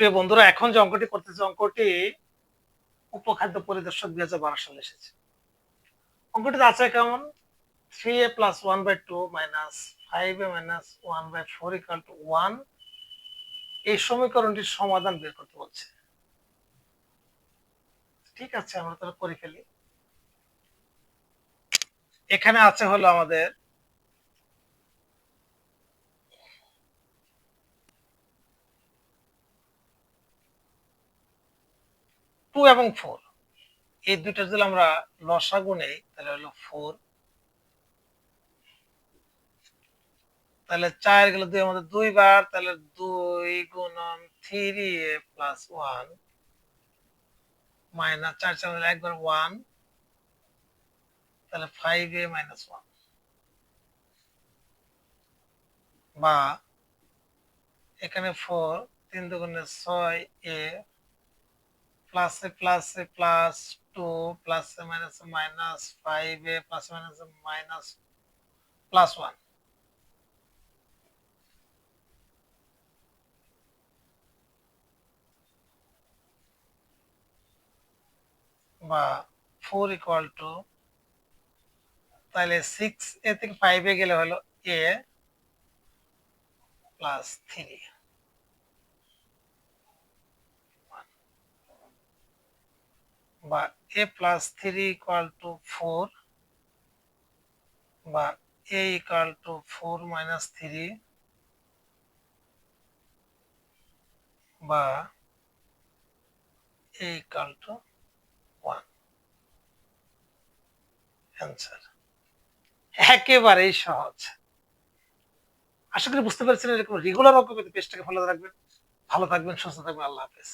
প্রিয় বন্ধুরা, এখন যে অঙ্কটি করতেছে, অঙ্কটি উপখাদ্য পরিদর্শক দুই হাজার বারো সালে এসেছে। অঙ্কটিতে আছে কেমন? Three A plus one by two minus five A minus one by four equal two one এই সমীকরণটির সমাধান বের করতে বলছে। ঠিক আছে, আমরা তাহলে করে ফেলি। এখানে আছে হলো আমাদের টু এবং ফোর। এই দুইটা যদি আমরা লসাগু নেই তাহলে হলো ফোর। তাহলে চার গেলে দুই আমাদের দুইবার তাহলে দুই গুণন three A plus one minus চার চার একবার ওয়ান তাহলে ফাইভ এ মাইনাস ওয়ান বা এখানে ফোর তিন দুগুণে ছয় A plus A plus two plus minus minus five plus minus minus plus one বা ফোর ইকুয়াল টু তাহলে সিক্স এ থেকে ফাইভ গেলে হলো এ প্লাস থ্রি বা A plus three equal to four বা A equal to four minus three বা এ equal two one একেবারেই সহজ। আশা করি বুঝতে পেরেছেন, এরকম রেগুলার অঙ্ক পেতে পেজটাকে রাখবেন। ভালো থাকবেন, সুস্থ থাকবেন, আল্লাহ হাফেজ।